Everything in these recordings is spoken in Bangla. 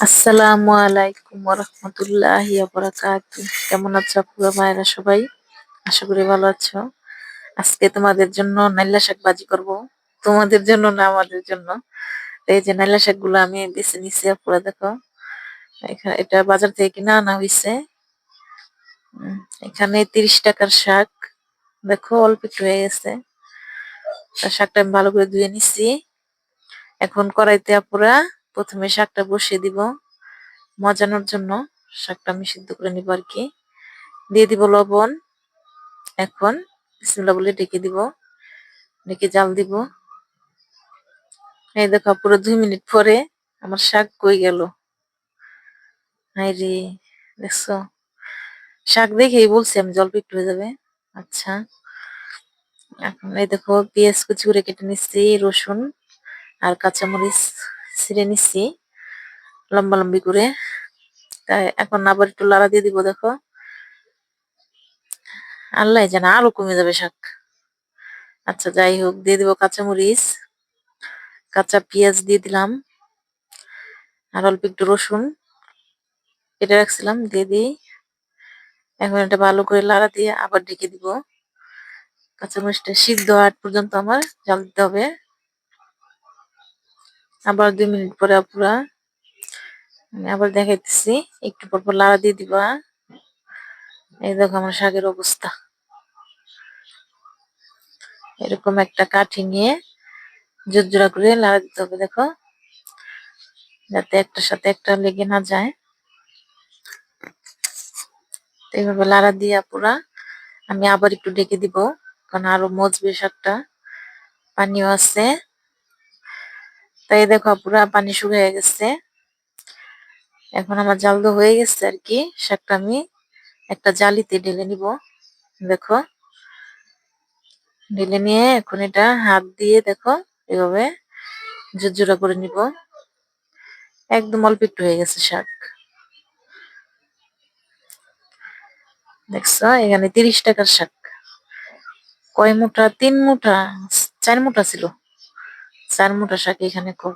আসসালামু আলাইকুম রহমতুল্লাহি বারাকাতু কেমন আছো আপুরা মায়েরা সবাই? আশা করি ভালো আছো। আজকে তোমাদের জন্য নাইলা শাক ভাজি করব। তোমাদের জন্য না, আমাদের জন্য। এই যে নাইলা শাকগুলো আমি বেছে নিছি আপুরা, দেখো। এখানে এটা বাজার থেকে কিনা আনা হয়েছে এখানে তিরিশ টাকার শাক। দেখো, অল্প একটু হয়ে গেছে। শাকটা আমি ভালো করে ধুয়ে নিছি। এখন কড়াইতে আপুরা প্রথমে শাকটা বসিয়ে দিব। মজানোর জন্য শাকটা আমি সিদ্ধ করে নিব আর কি। দিয়ে দিব লবণ। এখন বিসমিল্লাহ বলে ডেকে দিব। ডেকে জাল দিব। এই দেখো পুরো দুই মিনিট পরে আমার শাক কই গেল? রে দেখছ? শাক দেখেই বলছি আমি জল একটু হয়ে যাবে। আচ্ছা। এখন এই দেখো পেঁয়াজ কুচি করে কেটে নিচ্ছি, রসুন আর কাঁচামরিচ। ছিঁড়ে নিচ্ছি লম্বা লম্বি করে। তাই এখন আবার একটু লাড়া দিয়ে দিব, দেখো। আল্লাহ জানা আরও কমে যাবে শাক। আচ্ছা যাই হোক, দিয়ে দিব কাঁচামরিচ, কাঁচা পেঁয়াজ দিয়ে দিলাম, আর অল্প একটু রসুন কেটে রাখছিলাম, দিয়ে দিই। এখন এটা ভালো করে লাড়া দিয়ে আবার ঢেকে দিব। কাঁচামরিচটা সিদ্ধ আট পর্যন্ত আমার, জাল দিতে হবে। আবার দুই মিনিট পরে পুরা আবার দেখাইতেছি। একটু পর পর লাড়া দিয়ে দিবা। এই দেখো আমার শাকের অবস্থা। এরকম একটা কাঠি নিয়ে জোরজোড়া করে লাড়া দিতে হবে, দেখো। যাতে একটার সাথে একটা লেগে না যায়। এইভাবে লাড়া দিয়ে পুরা আমি আবার একটু ডেকে দিব, কারণ আরও মজবে শাকটা। পানিও আছে। তাই দেখো পুরা পানি শুকিয়ে গেছে। এখন আমার জাল তো হয়ে গেছে আর কি, শাকটা আমি একটা জালিতে ঢেলে নিব, দেখো। ঢেলে নিয়ে এখন এটা হাত দিয়ে দেখো, এভাবে জোরজোড়া করে নিব। একদম অল্প একটু হয়ে গেছে শাক। দেখছ, এখানে তিরিশ টাকার শাক। কয় মুঠা? তিন মুঠা, চার মুঠা ছিল। চার মোটা শাক এখানে কম।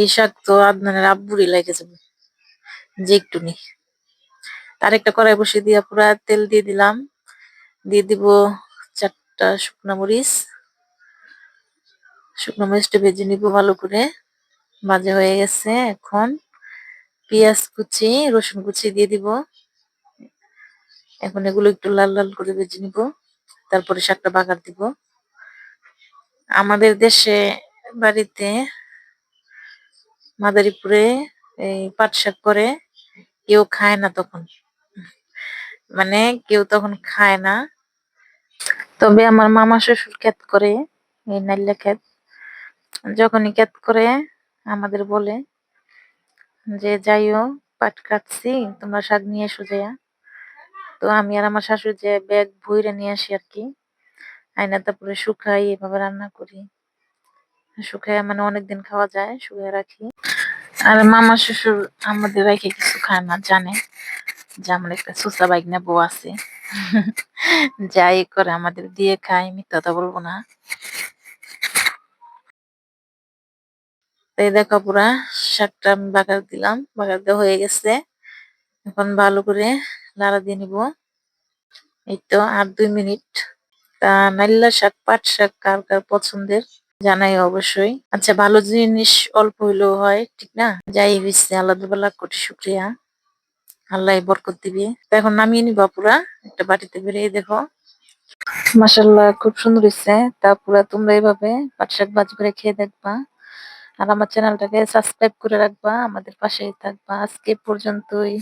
এই শাক তো আদনানের আব্বুরই লাগে যাবে, যে একটু নি তার একটা কড়াই বসিয়ে দিয়ে পুরা তেল দিয়ে দিলাম। দিয়ে দিব চারটা শুকনো মরিচ। শুকনো মরিচটা ভেজে নিব ভালো করে। ভাজা হয়ে গেছে এখন। পেঁয়াজ কুচি, রসুন কুচি দিয়ে দিব। এখন এগুলো একটু লাল লাল করে ভেজে নিব। তারপরে শাকটা বাগার দিব। আমাদের দেশে বাড়িতে মাদারীপুরে এই পাট শাক করে, কেউ খায় না তখন। মানে কেউ তখন খায় না। তবে আমার মামা শ্বশুর ক্ষেত করে, এই নাইল্লা ক্ষেত যখনই ক্ষেত করে, আমাদের বলে যে যাইও পাট কাটছি, তোমরা শাক নিয়ে এসো যাইয়া তো আমি আর আমার শাশুড়ি যে ব্যাগ ভুইরে নিয়ে আসি আর কি আয়না তারপরে শুকাই, এভাবে রান্না করি। শুকাই মানে অনেকদিন খাওয়া যায় শুকিয়ে রাখি। আর মামা শ্বশুর আমাদের রেখে কিছু খায় না, জানে যে আমার একটা সুসা বাইক না বউ আছে। যাই করে আমাদের দিয়ে খাই, মিথ্যা বলব না। এই দেখো পুরা, শাকটা আমি বাগার দিলাম, বাগার দেওয়া হয়ে গেছে। এখন ভালো করে লাড়া দিয়ে নিব। এই তো আর দুই মিনিট। তা নাইল্লা শাক, পাট শাক কার কার পছন্দের? জানাই অবশ্যই। আচ্ছা ভালো জিনিস অল্প হইলেও হয়, ঠিক না? যাই হয়েছে বেলা কোটি শুক্রিয়া। আল্লাহ বরকত দিবে। তো এখন নামিয়ে নিবা পুরা একটা বাটিতে বেরিয়ে দেখো। মাসাল্লাহ খুব সুন্দর হয়েছে তা পুরা তোমরা এইভাবে পাট শাক ভাজি করে খেয়ে দেখবা। আর আমার চ্যানেলটাকে সাবস্ক্রাইব করে রাখবা, আমাদের পাশেই থাকবা। আজকে পর্যন্তই।